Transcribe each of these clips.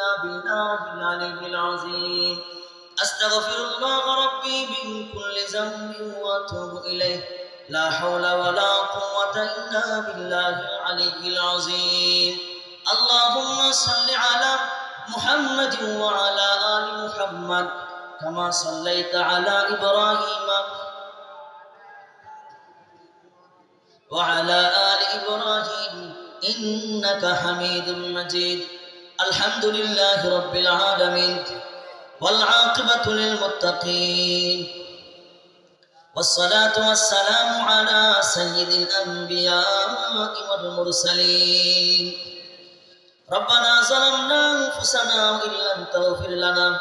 إلا بالله العلي العظيم أستغفر الله ربي من كل ذنب وأتوب إليه لا حول ولا قوة إلا بالله العلي العظيم اللهم صل على محمد وعلى آل محمد كما صليت على إبراهيم وعلى آل إبراهيم إنك حميد مجيد الحمد لله رب العالمين والعاقبة للمتقين والصلاة والسلام على سيد الأنبياء والمرسلين ربنا ظلمنا أنفسنا وإن لم تغفر لنا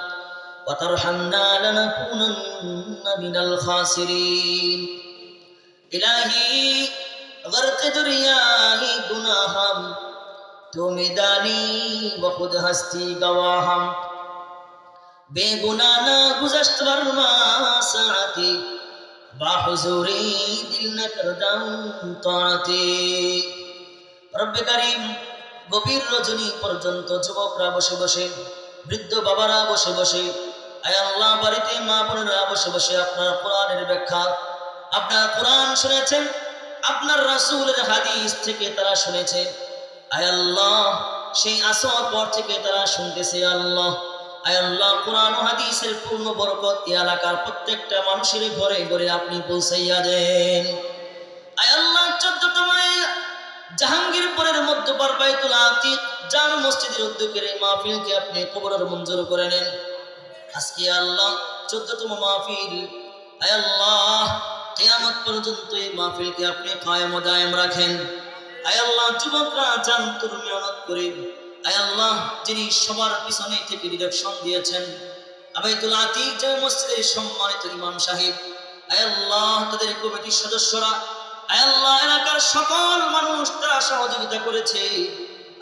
وترحمنا لنكونن من الخاسرين إلهي غرق دریائی گناہم তুমি দানি বখুদ হস্তি গাওয়া বেগুনা না গুজাস্ত বর্মা সাতি বাহুজুরি দিল না করদাম তাতে রব্বে কারিম, গভীর রজনী পর্যন্ত যুবকরা বসে বসে, বৃদ্ধ বাবারা বসে বসে আল্লাহ বাড়িতে মা বোনেরা বসে বসে আপনার কোরআনের ব্যাখ্যা, আপনার কোরআন শুনেছেন, আপনার রাসূলের হাদিস থেকে তারা শুনেছে। আল্লাহ, সেই আসর পর থেকে তারা শুনতেছে আল্লাহ আল্লাহ, কোরআন হাদিসের পূর্ণ বরকত এলাকার প্রত্যেকটা মানুষের ঘরে ঘরে আপনি পৌঁছাইয়া দেন। আল্লাহ চোদ্দতম জাহাঙ্গীরপুরের মধ্যপার বাইতুল আতিক, জান মসজিদের উদ্যোগের এই মাহফিলকে আপনি কবরের মঞ্জুর করে নেন। আজকে আল্লাহ, চোদ্দতম মাহফিল। আল্লাহ, কেয়ামত পর্যন্ত এই মাহফিলকে আপনি কায়েম দায়েম রাখেন। আয় যুবকরা চান তোর মেহনত করে। আয় যিনি সবার পিছনে থেকে ডিরেকশন দিয়েছেন। আবাইতুল মসজিদের সম্মানিত ইমাম সাহেব। তাদের কমিটির সদস্যরা। এলাকার সকল মানুষ তারা সহযোগিতা করেছে।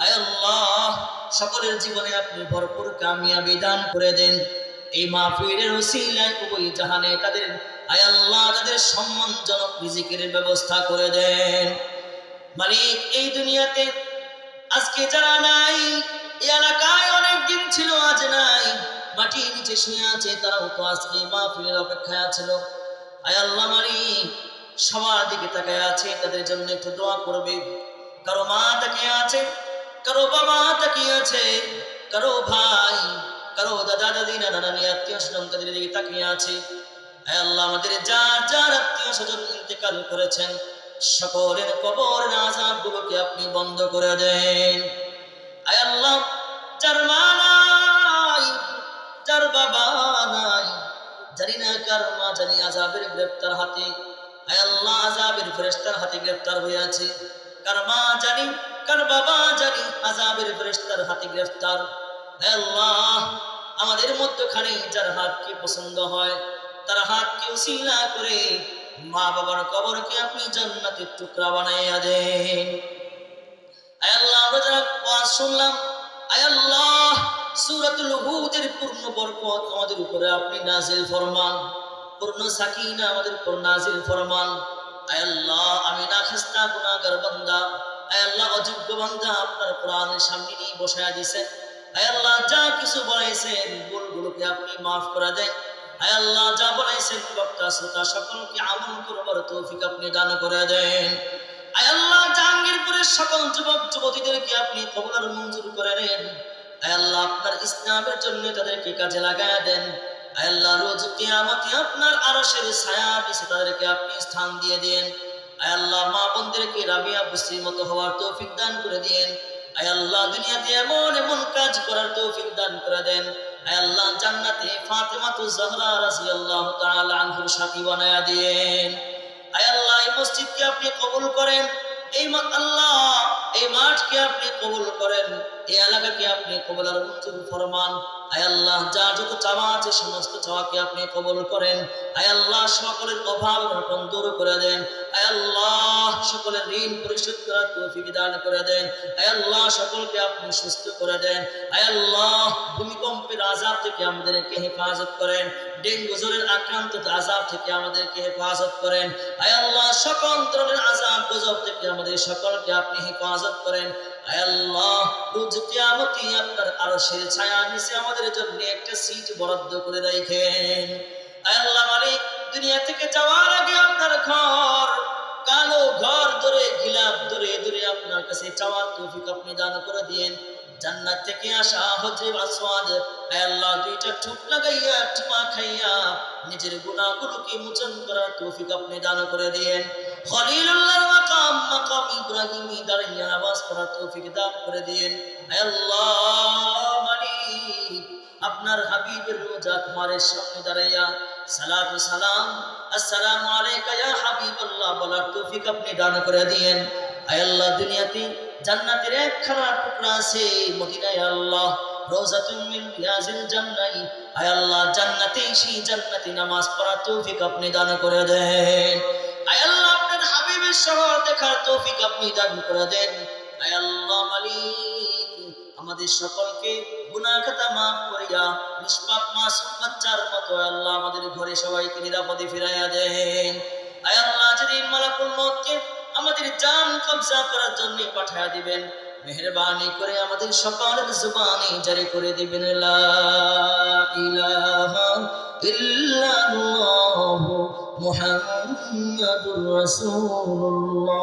আয় আল্লাহ, সকলের জীবনে আপনি ভরপুর কামিয়াবি দান করে দেন। এই মাহফিলের ওসিলায় উভয় জাহানে তাদের আল্লাহ, তাদের সম্মানজনক রিজিকের ব্যবস্থা করে দেন। মালিক এই দুনিয়াতে আজকে যারা নাই এলাকায় অনেক দিন ছিল, আজ নাই। মাটির নিচে শুয়ে আছে, তারাও তো আজকে মাহফিলের অপেক্ষায় আছিল। আয় আল্লাহ মারি সবার দিকে তাকায় আছে, তাদের জন্য একটু দোয়া করবে। কারও মা তাকিয়ে আছে, কারও বাবা তাকিয়ে আছে, কারও ভাই, কারও দাদা, দাদি, নানা, নানি, আত্মীয় স্বজন তাদের দিকে তাকিয়ে আছে। আয় আল্লাহ আমাদের যার যার আত্মীয় স্বজন ইন্তেকাল করেছেন সকলের কবর আজাব গুলোকে আপনি বন্ধ করে দেন। আয় আল্লাহ, যার মা নাই, যার বাবা নাই, জানি না কার মা জানি আজাবের গ্রেপ্তার হাতে, আয় আল্লাহ আজাবের ফেরেস্তার হাতে গ্রেফতার হয়ে আছে। কার মা জানি, কার বাবা জানি আজাবের ফেরেস্তার হাতে গ্রেফতার। আয় আল্লাহ, আমাদের মধ্যখানে যার হাতকে পছন্দ হয়, তার হাতকে উসিলা করে মা বাবার কবরকে আপনি জান্নাতের টুকরা বানাইয়া দেন। আয় আল্লাহ, আমরা যারা শুনলাম, আয় আল্লাহ হুদের পূর্ণ বরকত আমাদের উপরে আপনি নাজিল ফরমান, পূর্ণ সাকিনা আমাদের উপর নাজিল ফরমান। আয় আল্লাহ, আমি না খাস্তা বান্দা। আয় আল্লাহ, অযোগ্য বান্দা আপনার কোরআনের সামনে নিয়ে আয় আল্লাহ, যা কিছু বলাইছেন ভুলগুলোকে আপনি মাফ করে দেন। আয় আল্লাহ, যা বলাইছেন বক্তা শ্রোতা সকলকে আমল করবার তৌফিক আপনি দান করে দেন। আয় আল্লাহ, জাহাঙ্গীরপুরের সকল যুবক, যুবতীদেরকে আপনি কবলার মঞ্জুর করে নেন। আয় আল্লাহ, আপনার ইসলামের জন্য তাদেরকে কাজে লাগায় দেন। আয় আল্লাহ, রোজ কিয়ামতে আপনার আরশের ছায়া নিচে তাদেরকে আপনি স্থান দিয়ে দেন। আয় আল্লাহ, মা বোনদেরকে রাবিয়া বস্তির মতো হওয়ার তৌফিক দান করে দেন। আয় আল্লাহ, দুনিয়াতে এমন এমন কাজ করার তৌফিক দান করে দেন। আয় আল্লাহ, জান্নাতে ফাতেমা তু জাহরা রাদিয়াল্লাহু তাআলা আনহুর সাথী বানায়া দেন আয় আল্লাহ, এই মসজিদকে আপনি কবুল করেন। এই মা- আল্লাহ, এই মাঠকে আপনি কবুল করেন। এই এলাকাকে আপনি কবুল আর মঞ্জুর ফরমান। আয় আল্লাহ যা যত চাওয়া আছে, সমস্ত চাওয়াকে আপনি কবল করেন। আয় আল্লাহ, সকলের অভাব অনটন দূর করে দেন। আয় আল্লাহ, সকলের ঋণ পরিশোধ করার তৌফিক দান করে দেন। আয় আল্লাহ, সকলকে আপনি সুস্থ করে দেন। আয় আল্লাহ, ভূমিকম্পের আজাব থেকে আমাদেরকে হেফাজত করেন। ডেঙ্গু জ্বরের আক্রান্ত আজাব থেকে আমাদেরকে হেফাজত করেন। আয় আল্লাহ, সকল ধরনের আজাব গজব থেকে আমাদের সকলকে আপনি হেফাজত করেন। আয় আল্লাহ, রোজ কিয়ামতি আপনার আরশের ছায়া নিচে আমাদের জন্য একটা সিট বরাদ্দ করে রাখেন। আয় আল্লাহ মালিক, দুনিয়া থেকে যাওয়ার আগে আপনার ঘর, কালো ঘর ধরে, গিলাপ ধরে ধরে আপনার কাছে চাওয়ার তৌফিক আপনি দান করে দিয়েন। জান্নাত থেকে আসা হজে আসওয়াদ, আয় আল্লাহ, দুইটা ঠুক লাগাইয়া টুমা খাইয়া নিজের গুনাহগুলোকে মোচন করার তৌফিক আপনি দান করে দিয়েন। খলিলুল্লাহর মাকাম মাকাম দাঁড়িয়ে তৌফিক দান করে দিয়েন। আল্লাহ মালিক, আপনার হাবিবের রোজা তোমার সামনে দাঁড়াইয়া সালাত সালাম, আসসালামু আলাইকা ইয়া হাবিবাল্লাহ বলার তৌফিক আপনি দান করে দিয়েন। আয় আল্লাহ, দুনিয়াতে জান্নাতের একখানা টুকরা আছে। মদিনায় আল্লাহ রোজাতুন মিন রিয়াজিল জান্নাই। আয় আল্লাহ, জান্নাতে সেই জান্নাতি নামাজ পড়ার তৌফিক আপনি দান করে দেন। আয় আল্লাহ, আপনার হাবিবের শহর দেখার তৌফিক আপনি দান করে দেন। আয় আল্লাহ, মালিক, আমাদের সকলকে গুনাহ খাতা মাফ করিয়া নিষ্পাপ মাসুম বাচ্চার মতো আল্লাহ, আমাদের ঘরে সবাইকে নিরাপদে ফিরাইয়া দেন। আয় আল্লাহ, যেদিন মালাকুল মউতকে আমাদের জান কবজা করার জন্য পাঠিয়ে দিবেন। মেহরবানি করে আমাদের সকালের জুবানে জারি করে দিবেন। লা ইলাহা রাসূলুল্লাহ।